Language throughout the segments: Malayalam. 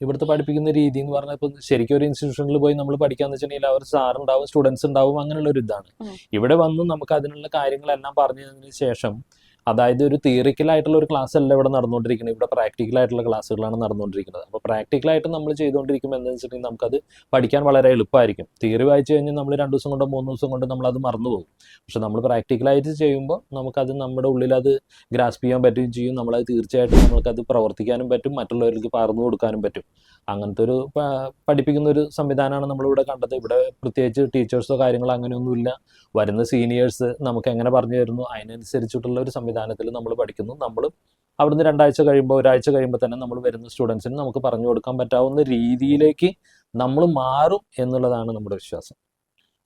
ഇവിടുത്തെ പഠിപ്പിക്കുന്ന രീതി എന്ന് പറഞ്ഞാൽ ഇപ്പം ശരിക്കും ഒരു ഇൻസ്റ്റിറ്റ്യൂഷനിൽ പോയി നമ്മൾ പഠിക്കാന്ന് വെച്ചിട്ടുണ്ടെങ്കിൽ അവർ സാർ ഉണ്ടാവും സ്റ്റുഡൻസ് ഉണ്ടാവും അങ്ങനെയുള്ള ഒരു ഇതാണ്. ഇവിടെ വന്ന് നമുക്ക് അതിനുള്ള കാര്യങ്ങളെല്ലാം പറഞ്ഞു പറഞ്ഞതിന് ശേഷം അതായത് ഒരു തിയറിക്കൽ ആയിട്ടുള്ള ഒരു ക്ലാസ് അല്ല ഇവിടെ നടന്നുകൊണ്ടിരിക്കുന്നത്. ഇവിടെ പ്രാക്ടിക്കൽ ആയിട്ടുള്ള ക്ലാസ്സുകളാണ് നടന്നുകൊണ്ടിരിക്കുന്നത്. അപ്പോൾ പ്രാക്ടിക്കൽ ആയിട്ട് നമ്മൾ ചെയ്തുകൊണ്ടിരിക്കുമ്പോൾ എന്താണെന്ന് വെച്ചിട്ടുണ്ടെങ്കിൽ നമുക്കത് പഠിക്കാൻ വളരെ എളുപ്പമായിരിക്കും. തിയറി വായിച്ചു കഴിഞ്ഞാൽ നമ്മൾ രണ്ട് ദിവസം കൊണ്ടോ മൂന്ന് ദിവസം കൊണ്ടോ നമ്മൾ അത് മറന്നു പോകും. പക്ഷെ നമ്മൾ പ്രാക്ടിക്കലായിട്ട് ചെയ്യുമ്പോൾ നമുക്കത് നമ്മുടെ ഉള്ളിൽ അത് ഗ്രാസ്പ് ചെയ്യാൻ പറ്റുകയും ചെയ്യും. നമ്മളത് തീർച്ചയായിട്ടും നമുക്കത് പ്രവർത്തിക്കാനും പറ്റും. മറ്റുള്ളവർക്ക് പറഞ്ഞു കൊടുക്കാനും പറ്റും. അങ്ങനത്തെ ഒരു പഠിപ്പിക്കുന്ന ഒരു സംവിധാനമാണ് നമ്മളിവിടെ കണ്ടത്. ഇവിടെ പ്രത്യേകിച്ച് ടീച്ചേഴ്സോ കാര്യങ്ങളോ അങ്ങനെയൊന്നുമില്ല. വരുന്ന സീനിയേഴ്സ് നമുക്ക് എങ്ങനെ പറഞ്ഞു തരുന്നു? അതിനനുസരിച്ചിട്ടുള്ള ഒരു സംവിധാനത്തിൽ നമ്മൾ പഠിക്കുന്നു. നമ്മൾ അവിടുന്ന് രണ്ടാഴ്ച കഴിയുമ്പോൾ ഒരാഴ്ച കഴിയുമ്പോൾ തന്നെ നമ്മൾ വരുന്ന സ്റ്റുഡൻസിന് നമുക്ക് പറഞ്ഞു കൊടുക്കാൻ പറ്റാവുന്ന രീതിയിലേക്ക് നമ്മൾ മാറും എന്നുള്ളതാണ് നമ്മുടെ വിശ്വാസം.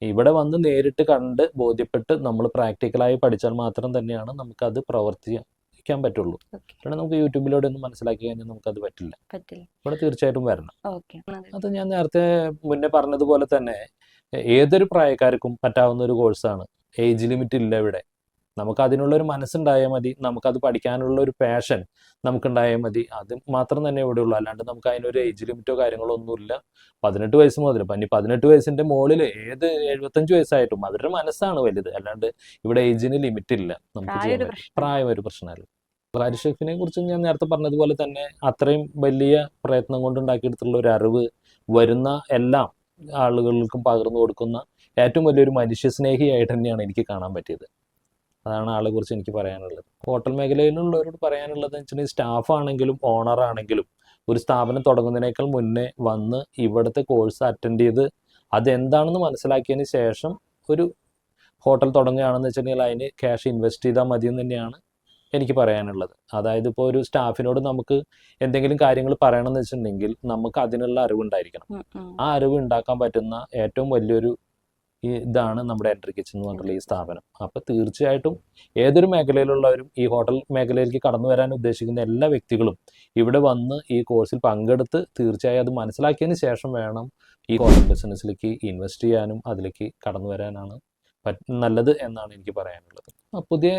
ഇവിടെ വന്ന് നേരിട്ട് കണ്ട് ബോധ്യപ്പെട്ട് നമ്മൾ പ്രാക്ടിക്കലായി പഠിച്ചാൽ മാത്രം തന്നെയാണ് നമുക്കത് പ്രവർത്തിക്കാൻ പറ്റുള്ളൂ. കാരണം നമുക്ക് യൂട്യൂബിലൂടെ ഒന്നും മനസ്സിലാക്കി കഴിഞ്ഞാൽ നമുക്കത് പറ്റില്ല. പറ്റില്ല. ഇവിടെ തീർച്ചയായിട്ടും വരണം. അത് ഞാൻ നേരത്തെ മുന്നേ പറഞ്ഞതുപോലെ തന്നെ ഏതൊരു പ്രായക്കാർക്കും പറ്റാവുന്ന ഒരു കോഴ്സാണ്. ഏജ് ലിമിറ്റ് ഇല്ല ഇവിടെ. നമുക്ക് അതിനുള്ള ഒരു മനസ്സുണ്ടായാൽ മതി നമുക്കത് പഠിക്കാനുള്ള ഒരു പാഷൻ നമുക്കുണ്ടായാൽ മതി. അത് മാത്രം തന്നെ ഇവിടെ ഉള്ളൂ അല്ലാണ്ട് നമുക്ക് അതിനൊരു ഏജ് ലിമിറ്റോ കാര്യങ്ങളോ ഒന്നുമില്ല. പതിനെട്ട് വയസ്സ് മുതൽ ഇപ്പം ഇനി പതിനെട്ട് വയസ്സിന്റെ മുകളിൽ ഏത് എഴുപത്തഞ്ച് വയസ്സായിട്ടും അവരുടെ മനസ്സാണ് വലുത്. അല്ലാണ്ട് ഇവിടെ ഏജിന് ലിമിറ്റ് ഇല്ല നമുക്ക് പ്രായം ഒരു പ്രശ്നമല്ല. പ്രശ്നമല്ല. ഷെഫിനെ കുറിച്ച് ഞാൻ നേരത്തെ പറഞ്ഞതുപോലെ തന്നെ അത്രയും വലിയ പ്രയത്നം കൊണ്ട് ഉണ്ടാക്കിയെടുത്തുള്ള ഒരു അറിവ് വരുന്ന എല്ലാം ആളുകൾക്കും പകർന്നു കൊടുക്കുന്ന ഏറ്റവും വലിയൊരു മനുഷ്യസ്നേഹിയായിട്ട് തന്നെയാണ് എനിക്ക് കാണാൻ പറ്റിയത്. അതാണ് ആളെ കുറിച്ച് എനിക്ക് പറയാനുള്ളത്. ഹോട്ടൽ മേഖലയിലുള്ളവരോട് പറയാനുള്ളത് വെച്ചിട്ടുണ്ടെങ്കിൽ സ്റ്റാഫ് ആണെങ്കിലും ഓണർ ആണെങ്കിലും ഒരു സ്ഥാപനം തുടങ്ങുന്നതിനേക്കാൾ മുന്നേ വന്ന് ഇവിടുത്തെ കോഴ്സ് അറ്റൻഡ് ചെയ്ത് അതെന്താണെന്ന് മനസ്സിലാക്കിയതിന് ശേഷം ഒരു ഹോട്ടൽ തുടങ്ങുകയാണെന്ന് വെച്ചിട്ടുണ്ടെങ്കിൽ അതിന് ക്യാഷ് ഇൻവെസ്റ്റ് ചെയ്താൽ മതി എന്ന് തന്നെയാണ് എനിക്ക് പറയാനുള്ളത്. അതായത് ഇപ്പോൾ ഒരു സ്റ്റാഫിനോട് നമുക്ക് എന്തെങ്കിലും കാര്യങ്ങൾ പറയണമെന്ന് വെച്ചിട്ടുണ്ടെങ്കിൽ നമുക്ക് അതിനുള്ള അറിവുണ്ടായിരിക്കണം. ആ അറിവ് ഉണ്ടാക്കാൻ പറ്റുന്ന ഏറ്റവും വലിയൊരു ഇതാണ് നമ്മുടെ എൻട്രി കിച്ചൺ എന്ന് പറഞ്ഞിട്ടുള്ള ഈ സ്ഥാപനം. അപ്പോൾ തീർച്ചയായിട്ടും ഏതൊരു മേഖലയിലുള്ളവരും ഈ ഹോട്ടൽ മേഖലയിലേക്ക് കടന്നു വരാൻ ഉദ്ദേശിക്കുന്ന എല്ലാ വ്യക്തികളും ഇവിടെ വന്ന് ഈ കോഴ്സിൽ പങ്കെടുത്ത് തീർച്ചയായും അത് മനസ്സിലാക്കിയതിന് ശേഷം വേണം ഈ ഹോട്ടൽ ബിസിനസ്സിലേക്ക് ഇൻവെസ്റ്റ് ചെയ്യാനും അതിലേക്ക് കടന്നു വരാനാണ് നല്ലത് എന്നാണ് എനിക്ക് പറയാനുള്ളത്. പുതിയ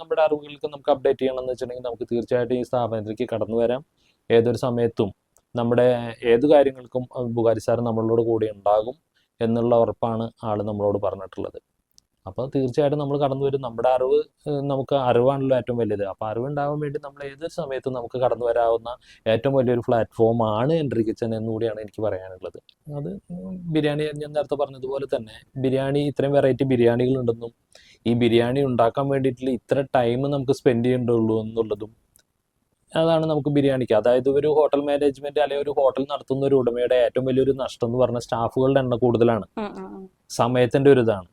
നമ്മുടെ അറിവുകൾക്ക് നമുക്ക് അപ്ഡേറ്റ് ചെയ്യണം എന്ന് വെച്ചിട്ടുണ്ടെങ്കിൽ നമുക്ക് തീർച്ചയായിട്ടും ഈ സ്ഥാപനത്തിലേക്ക് കടന്നു വരാം. ഏതൊരു സമയത്തും നമ്മുടെ ഏത് കാര്യങ്ങൾക്കും ബുഖാരി സാർ നമ്മളോട് കൂടെ ഉണ്ടാകും. എന്നുള്ള ഉറപ്പാണ് ആൾ നമ്മളോട് പറഞ്ഞിട്ടുള്ളത്. അപ്പോൾ തീർച്ചയായിട്ടും നമ്മൾ കടന്നു വരും നമ്മുടെ അറിവ് നമുക്ക് അറിവാണല്ലോ ഏറ്റവും വലുത്. അപ്പോൾ അറിവുണ്ടാകാൻ വേണ്ടി നമ്മൾ ഏത് സമയത്തും നമുക്ക് കടന്നു വരാവുന്ന ഏറ്റവും വലിയൊരു പ്ലാറ്റ്ഫോമാണ് എൻട്രി കിച്ചൺ എന്നുകൂടിയാണ് എനിക്ക് പറയാനുള്ളത്. അത് ബിരിയാണി ഞാൻ നേരത്തെ പറഞ്ഞതുപോലെ തന്നെ ബിരിയാണി ഇത്രയും വെറൈറ്റി ബിരിയാണികളുണ്ടെന്നും ഈ ബിരിയാണി ഉണ്ടാക്കാൻ വേണ്ടിയിട്ടുള്ള ഇത്ര ടൈം നമുക്ക് സ്പെൻഡ് ചെയ്യേണ്ടുള്ളൂ എന്നുള്ളതും അതാണ് നമുക്ക് ബിരിയാണിക്ക്. അതായത് ഒരു ഹോട്ടൽ മാനേജ്മെന്റ് അല്ലെങ്കിൽ ഒരു ഹോട്ടൽ നടത്തുന്ന ഒരു ഉടമയുടെ ഏറ്റവും വലിയൊരു നഷ്ടം എന്ന് പറഞ്ഞാൽ സ്റ്റാഫുകളുടെ എണ്ണം കൂടുതലാണ്. സമയത്തിന്റെ ഒരു ഇതാണ്.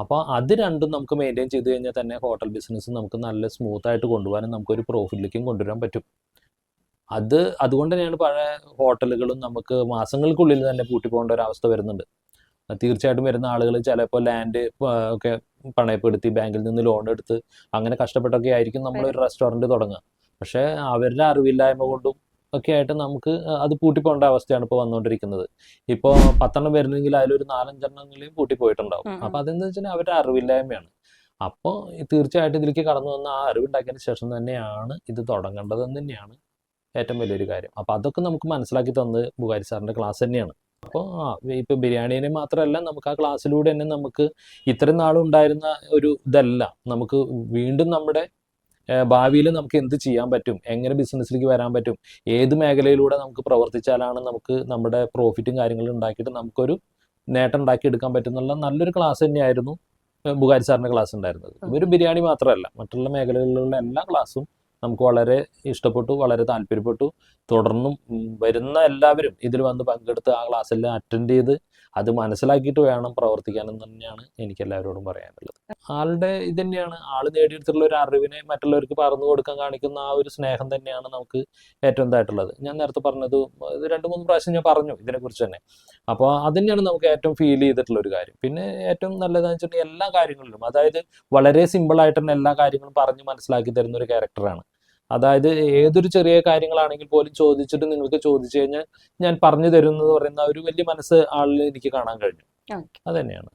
അപ്പോൾ അത് രണ്ടും നമുക്ക് മെയിന്റെയിൻ ചെയ്ത് കഴിഞ്ഞാൽ തന്നെ ഹോട്ടൽ ബിസിനസ് നമുക്ക് നല്ല സ്മൂത്ത് ആയിട്ട് കൊണ്ടുപോകാനും നമുക്കൊരു പ്രോഫിറ്റിലേക്കും കൊണ്ടുവരാൻ പറ്റും. അത് അതുകൊണ്ട് തന്നെയാണ് പഴയ ഹോട്ടലുകളും നമുക്ക് മാസങ്ങൾക്കുള്ളിൽ തന്നെ പൂട്ടി പോകേണ്ട ഒരു അവസ്ഥ വരുന്നുണ്ട്. തീർച്ചയായിട്ടും വരുന്ന ആളുകൾ ചിലപ്പോൾ ലാൻഡ് ഒക്കെ പണയപ്പെടുത്തി ബാങ്കിൽ നിന്ന് ലോൺ എടുത്ത് അങ്ങനെ കഷ്ടപ്പെട്ടൊക്കെ ആയിരിക്കും നമ്മൾ ഒരു റെസ്റ്റോറന്റ് തുടങ്ങുക. പക്ഷേ അവരുടെ അറിവില്ലായ്മ കൊണ്ടും ഒക്കെ ആയിട്ട് നമുക്ക് അത് പൂട്ടിപ്പോകേണ്ട അവസ്ഥയാണ് ഇപ്പോൾ വന്നുകൊണ്ടിരിക്കുന്നത്. ഇപ്പോൾ പത്തെണ്ണം വരുന്നെങ്കിൽ അതിലൊരു നാലഞ്ചെണ്ണമെങ്കിലും പൂട്ടിപ്പോയിട്ടുണ്ടാവും. അപ്പൊ അതെന്ന് വെച്ചാൽ അവരുടെ അറിവില്ലായ്മയാണ്. അപ്പോൾ തീർച്ചയായിട്ടും ഇതിലേക്ക് കടന്നു വന്ന ആ അറിവുണ്ടാക്കിയതിന് ശേഷം തന്നെയാണ് ഇത് തുടങ്ങേണ്ടതെന്ന് തന്നെയാണ് ഏറ്റവും വലിയൊരു കാര്യം. അപ്പോൾ അതൊക്കെ നമുക്ക് മനസ്സിലാക്കി തന്നത് ബുഗാരി സാറിന്റെ ക്ലാസ് തന്നെയാണ്. അപ്പോൾ ആ ഇപ്പോൾ ബിരിയാണീനെ മാത്രമല്ല നമുക്ക് ആ ക്ലാസ്സിലൂടെ തന്നെ നമുക്ക് ഇത്രയും നാളും ഉണ്ടായിരുന്ന ഒരു ഇതല്ല. നമുക്ക് വീണ്ടും നമ്മുടെ ഭാവിയിൽ നമുക്ക് എന്ത് ചെയ്യാൻ പറ്റും? എങ്ങനെ ബിസിനസ്സിലേക്ക് വരാൻ പറ്റും? ഏത് മേഖലയിലൂടെ നമുക്ക് പ്രവർത്തിച്ചാലാണ് നമുക്ക് നമ്മുടെ പ്രോഫിറ്റും കാര്യങ്ങളും ഉണ്ടാക്കിയിട്ട് നമുക്കൊരു നേട്ടം ഉണ്ടാക്കി എടുക്കാൻ പറ്റുന്നുള്ള നല്ലൊരു ക്ലാസ് തന്നെയായിരുന്നു ബുകാരി സാറിന്റെ ക്ലാസ് ഉണ്ടായിരുന്നത്. ഒരു ബിരിയാണി മാത്രമല്ല മറ്റുള്ള മേഖലകളിലുള്ള എല്ലാ ക്ലാസ്സും നമുക്ക് വളരെ ഇഷ്ടപ്പെട്ടു വളരെ താല്പര്യപ്പെട്ടു. തുടർന്നും വരുന്ന എല്ലാവരും ഇതിൽ വന്ന് പങ്കെടുത്ത് ആ ക്ലാസ്സെല്ലാം അറ്റൻഡ് ചെയ്ത് അത് മനസ്സിലാക്കിയിട്ട് വേണം പ്രവർത്തിക്കാനെന്ന് തന്നെയാണ് എനിക്ക് എല്ലാവരോടും പറയാനുള്ളത്. ആളുടെ ഇത് തന്നെയാണ്. ആൾ നേടിയെടുത്തിട്ടുള്ള ഒരു അറിവിനെ മറ്റുള്ളവർക്ക് പറഞ്ഞു കൊടുക്കാൻ കാണിക്കുന്ന ആ ഒരു സ്നേഹം തന്നെയാണ് നമുക്ക് ഏറ്റവും ഇതായിട്ടുള്ളത്. ഞാൻ നേരത്തെ പറഞ്ഞത് രണ്ടു മൂന്ന് പ്രാവശ്യം ഞാൻ പറഞ്ഞു ഇതിനെക്കുറിച്ച് തന്നെ. അപ്പോൾ അത് തന്നെയാണ് നമുക്ക് ഏറ്റവും ഫീൽ ചെയ്തിട്ടുള്ള ഒരു കാര്യം. പിന്നെ ഏറ്റവും നല്ലതെന്ന് വെച്ചിട്ടുണ്ടെങ്കിൽ എല്ലാ കാര്യങ്ങളിലും അതായത് വളരെ സിമ്പിൾ ആയിട്ട് തന്നെ എല്ലാ കാര്യങ്ങളും പറഞ്ഞ് മനസ്സിലാക്കി തരുന്ന ഒരു ക്യാരക്ടറാണ് അതായത് ഏതൊരു ചെറിയ കാര്യങ്ങളാണെങ്കിൽ പോലും ചോദിച്ചിട്ട് നിങ്ങൾക്ക് ചോദിച്ചു കഴിഞ്ഞാൽ ഞാൻ പറഞ്ഞു തരുന്നത് പറയുന്ന ഒരു വലിയ മനസ്സ് ആളിൽ എനിക്ക് കാണാൻ കഴിഞ്ഞു. അതന്നെയാണ്. അത് തന്നെയാണ്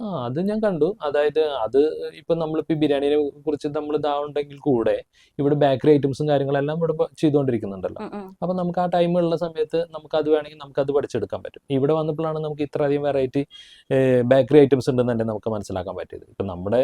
ആ അത് ഞാൻ കണ്ടു. അതായത് അത് ഇപ്പൊ നമ്മളിപ്പോ ബിരിയാണിനെ കുറിച്ച് നമ്മൾ ഇതാവുണ്ടെങ്കിൽ കൂടെ ഇവിടെ ബേക്കറി ഐറ്റംസും കാര്യങ്ങളെല്ലാം ഇവിടെ ചെയ്തുകൊണ്ടിരിക്കുന്നുണ്ടല്ലോ. അപ്പൊ നമുക്ക് ആ ടൈം ഉള്ള സമയത്ത് നമുക്ക് അത് വേണമെങ്കിൽ നമുക്ക് അത് പഠിച്ചെടുക്കാൻ പറ്റും. ഇവിടെ വന്നപ്പോഴാണ് നമുക്ക് ഇത്രയധികം വെറൈറ്റി ബേക്കറി ഐറ്റംസ് ഉണ്ടെന്ന് തന്നെ നമുക്ക് മനസ്സിലാക്കാൻ പറ്റിയത്. ഇപ്പൊ നമ്മുടെ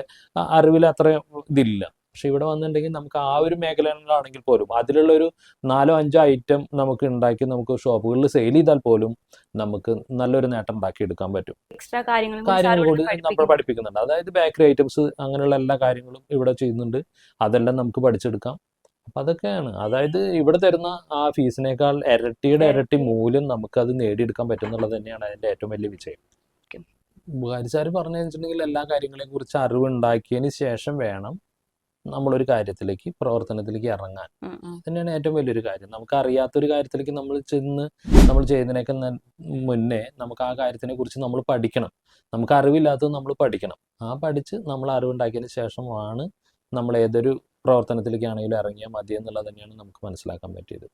അറിവിൽ അത്ര ഇതില്ല. പക്ഷെ ഇവിടെ വന്നിട്ടുണ്ടെങ്കിൽ നമുക്ക് ആ ഒരു മേഖലകളിലാണെങ്കിൽ പോലും അതിലുള്ള ഒരു നാലോ അഞ്ചോ ഐറ്റം നമുക്ക് ഉണ്ടാക്കി നമുക്ക് ഷോപ്പുകളിൽ സെയിൽ ചെയ്താൽ പോലും നമുക്ക് നല്ലൊരു നേട്ടം ഉണ്ടാക്കിയെടുക്കാൻ പറ്റും. എക്സ്ട്രാ കാര്യങ്ങൾ കൂടി നമ്മൾ പഠിപ്പിക്കുന്നുണ്ട്. അതായത് ബേക്കറി ഐറ്റംസ് അങ്ങനെയുള്ള എല്ലാ കാര്യങ്ങളും ഇവിടെ ചെയ്യുന്നുണ്ട്. അതെല്ലാം നമുക്ക് പഠിച്ചെടുക്കാം. അപ്പൊ അതൊക്കെയാണ്. അതായത് ഇവിടെ തരുന്ന ആ ഫീസിനേക്കാൾ ഇരട്ടിയുടെ ഇരട്ടി മൂല്യം നമുക്ക് അത് നേടിയെടുക്കാൻ പറ്റും എന്നുള്ളത് തന്നെയാണ് അതിന്റെ ഏറ്റവും വലിയ വിജയം. ഉപകാരിച്ചാർ പറഞ്ഞു വെച്ചിട്ടുണ്ടെങ്കിൽ എല്ലാ കാര്യങ്ങളെയും കുറിച്ച് അറിവ് ഉണ്ടാക്കിയതിന് ശേഷം വേണം നമ്മളൊരു കാര്യത്തിലേക്ക് പ്രവർത്തനത്തിലേക്ക് ഇറങ്ങാൻ. തന്നെയാണ് ഏറ്റവും വലിയൊരു കാര്യം. നമുക്ക് അറിയാത്തൊരു കാര്യത്തിലേക്ക് നമ്മൾ ചെന്ന് നമ്മൾ ചെയ്യുന്നതിനൊക്കെ മുന്നേ നമുക്ക് ആ കാര്യത്തിനെ കുറിച്ച് നമ്മൾ പഠിക്കണം. നമുക്ക് അറിവില്ലാത്തത് നമ്മൾ പഠിക്കണം. ആ പഠിച്ച് നമ്മൾ അറിവുണ്ടാക്കിയതിന് ശേഷമാണ് നമ്മൾ ഏതൊരു പ്രവർത്തനത്തിലേക്കാണെങ്കിലും ഇറങ്ങിയാൽ മതി എന്നുള്ളത് തന്നെയാണ് നമുക്ക് മനസ്സിലാക്കാൻ പറ്റിയത്.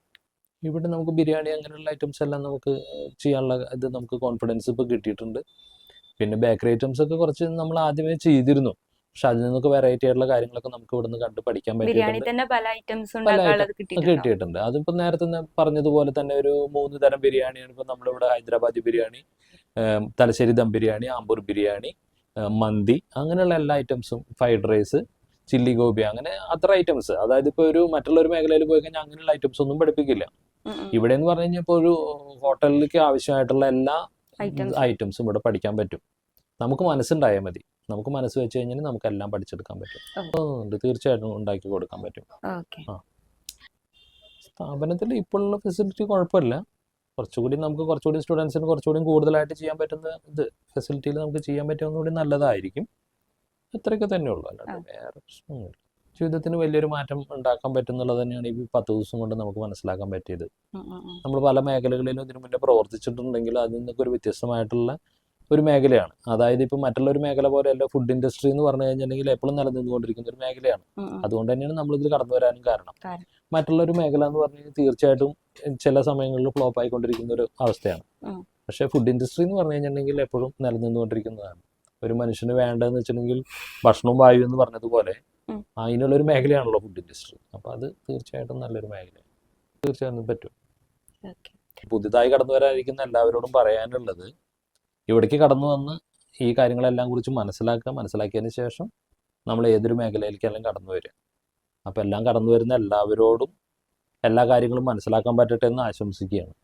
ഇവിടെ നമുക്ക് ബിരിയാണി അങ്ങനെയുള്ള ഐറ്റംസ് എല്ലാം നമുക്ക് ചെയ്യാനുള്ള ഇത് നമുക്ക് കോൺഫിഡൻസ് ഇപ്പോൾ കിട്ടിയിട്ടുണ്ട്. പിന്നെ ബേക്കറി ഐറ്റംസ് ഒക്കെ കുറച്ച് നമ്മൾ ആദ്യമേ ചെയ്തിരുന്നു. പക്ഷെ അതിൽ നിന്നൊക്കെ വെറൈറ്റി ആയിട്ടുള്ള കാര്യങ്ങളൊക്കെ നമുക്ക് ഇവിടുന്ന് കണ്ട് പഠിക്കാൻ പറ്റിയിട്ടുണ്ട്. ഉണ്ടാക്കാനുള്ളത് കിട്ടിയിട്ടുണ്ട്. അതിപ്പോ നേരത്തെ പറഞ്ഞതുപോലെ തന്നെ ഒരു മൂന്ന് തരം ബിരിയാണിയാണ്. ഇപ്പൊ നമ്മളിവിടെ ഹൈദരാബാദി ബിരിയാണി തലശ്ശേരി ദം ബിരിയാണി ആമ്പൂർ ബിരിയാണി മന്തി അങ്ങനെയുള്ള എല്ലാ ഐറ്റംസും ഫ്രൈഡ് റൈസ് ചില്ലി ഗോപി അങ്ങനെ അത്ര ഐറ്റംസ് അതായത് ഇപ്പൊ ഒരു മറ്റുള്ള ഒരു മേഖലയിൽ പോയി കഴിഞ്ഞാൽ അങ്ങനെയുള്ള ഐറ്റംസ് ഒന്നും പഠിപ്പിക്കില്ല. ഇവിടെ എന്ന് പറഞ്ഞു കഴിഞ്ഞാൽ ഇപ്പോൾ ഒരു ഹോട്ടലിലേക്ക് ആവശ്യമായിട്ടുള്ള എല്ലാ ഐറ്റംസും ഇവിടെ പഠിക്കാൻ പറ്റും. നമുക്ക് മനസ്സുണ്ടായാൽ മതി. നമുക്ക് മനസ്സ് വെച്ച് കഴിഞ്ഞാൽ നമുക്ക് എല്ലാം പഠിച്ചെടുക്കാൻ പറ്റും. തോന്നുന്നുണ്ട് തീർച്ചയായിട്ടും ഉണ്ടാക്കി കൊടുക്കാൻ പറ്റും. ഓക്കെ. സ്ഥാപനത്തിൽ ഇപ്പോഴുള്ള ഫെസിലിറ്റി കുഴപ്പമില്ല. കുറച്ചുകൂടി നമുക്ക് കുറച്ചുകൂടി സ്റ്റുഡൻസിന് കുറച്ചുകൂടി കൂടുതലായിട്ട് ചെയ്യാൻ പറ്റുന്ന ഇത് ഫെസിലിറ്റിയിൽ നമുക്ക് ചെയ്യാൻ പറ്റുമെന്നുകൂടി നല്ലതായിരിക്കും. ഇത്രയൊക്കെ തന്നെ ഉള്ളൂ. അല്ലാണ്ട് വേറെ പ്രശ്നമൊന്നുമില്ല. ജീവിതത്തിന് വലിയൊരു മാറ്റം ഉണ്ടാക്കാൻ പറ്റുന്നുള്ളത് തന്നെയാണ് ഈ പത്ത് ദിവസം കൊണ്ട് നമുക്ക് മനസ്സിലാക്കാൻ പറ്റിയത്. നമ്മൾ പല മേഖലകളിലും ഇതിനു മുന്നേ പ്രവർത്തിച്ചിട്ടുണ്ടെങ്കിൽ അതിൽ നിന്നൊക്കെ ഒരു വ്യത്യസ്തമായിട്ടുള്ള ഒരു മേഖലയാണ്. അതായത് ഇപ്പം മറ്റുള്ള ഒരു മേഖല പോലെയല്ല ഫുഡ് ഇൻഡസ്ട്രി എന്ന് പറഞ്ഞു കഴിഞ്ഞിട്ടുണ്ടെങ്കിൽ എപ്പോഴും നിലനിന്നുകൊണ്ടിരിക്കുന്ന ഒരു മേഖലയാണ്. അതുകൊണ്ട് തന്നെയാണ് നമ്മൾ ഇതിൽ കടന്നു വരാനും കാരണം. മറ്റുള്ള ഒരു മേഖല എന്ന് പറഞ്ഞു കഴിഞ്ഞാൽ തീർച്ചയായിട്ടും ചില സമയങ്ങളിൽ ഫ്ലോപ്പ് ആയിക്കൊണ്ടിരിക്കുന്ന ഒരു അവസ്ഥയാണ്. പക്ഷെ ഫുഡ് ഇൻഡസ്ട്രി എന്ന് പറഞ്ഞു കഴിഞ്ഞിട്ടുണ്ടെങ്കിൽ എപ്പോഴും നിലനിന്നുകൊണ്ടിരിക്കുന്നതാണ്. ഒരു മനുഷ്യന് വേണ്ടതെന്ന് വെച്ചിട്ടുണ്ടെങ്കിൽ ഭക്ഷണവും വായു എന്ന് പറഞ്ഞതുപോലെ ഉം. അതിനുള്ള ഒരു മേഖലയാണല്ലോ ഫുഡ് ഇൻഡസ്ട്രി അപ്പോൾ അത് തീർച്ചയായിട്ടും നല്ലൊരു മേഖലയാണ്. തീർച്ചയായിട്ടും പറ്റും. പുതുതായി കടന്നു വരാനിരിക്കുന്ന എല്ലാവരോടും പറയാനുള്ളത് ഇവിടേക്ക് കടന്നു വന്ന് ഈ കാര്യങ്ങളെല്ലാം കുറിച്ച് മനസ്സിലാക്കുക. മനസ്സിലാക്കിയതിന് ശേഷം നമ്മൾ ഏതൊരു മേഖലയിലേക്കെല്ലാം കടന്നു വരിക. അപ്പോൾ എല്ലാം കടന്നു വരുന്ന എല്ലാവരോടും എല്ലാ കാര്യങ്ങളും മനസ്സിലാക്കാൻ പറ്റട്ടെ എന്ന് ആശംസിക്കുകയാണ്.